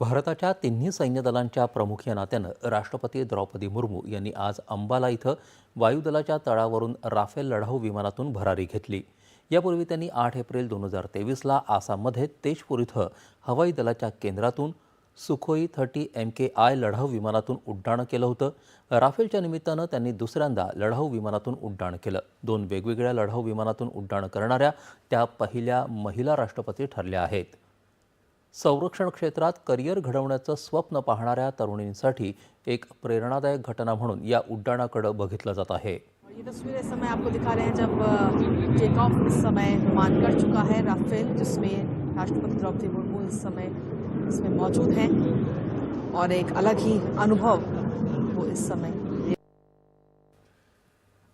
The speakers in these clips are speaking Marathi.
भारताच्या तिन्ही सैन्यदलांच्या प्रमुख या नात्यानं राष्ट्रपती द्रौपदी मुर्मू यांनी आज अंबाला इथं वायुदलाच्या तळावरून राफेल लढाऊ विमानातून भरारी घेतली. यापूर्वी त्यांनी आठ एप्रिल दोन हजार तेवीसला आसाममध्ये तेजपूर इथं हवाई दलाच्या केंद्रातून Sukhoi thirty M K I लढाऊ विमानातून उड्डाण केलं होतं. राफेलच्या निमित्तानं त्यांनी दुसऱ्यांदा लढाऊ विमानातून उड्डाण केलं. दोन वेगवेगळ्या लढाऊ विमानातून उड्डाण करणाऱ्या त्या पहिल्या महिला राष्ट्रपती ठरल्या आहेत. संरक्षण क्षेत्रात करिअर घडवण्याचं स्वप्न पाहणाऱ्या तरुणींसाठी एक प्रेरणादायक घटना म्हणून या उड्डाणाकडं बघितलं जात आहे. ये तस्वीर इस समय आपको दिखा रहे हैं जब टेक ऑफ इस समय मान कर चुका है राफेल जिसमें राष्ट्रपति द्रौपदी मुर्मू इस समय इसमें मौजूद हैं। और एक अलग ही अनुभव वो इस समय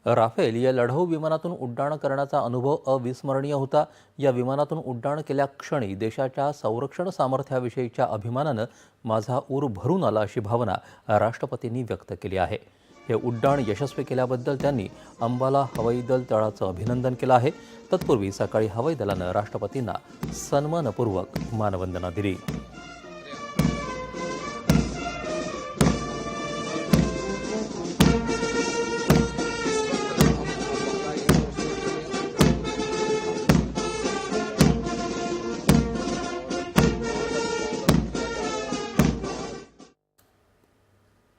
राफेल या लढाऊ विमानातून उड्डाण करण्याचा अनुभव अविस्मरणीय होता. या विमानातून उड्डाण केल्या क्षणी देशाच्या संरक्षण सामर्थ्याविषयीच्या अभिमानानं माझा ऊर भरून आला अशी भावना राष्ट्रपतींनी व्यक्त केली आहे. हे उड्डाण यशस्वी केल्याबद्दल त्यांनी अंबाला हवाई दल तळाचं अभिनंदन केलं आहे. तत्पूर्वी सकाळी हवाई दलानं राष्ट्रपतींना सन्मानपूर्वक मानवंदना दिली.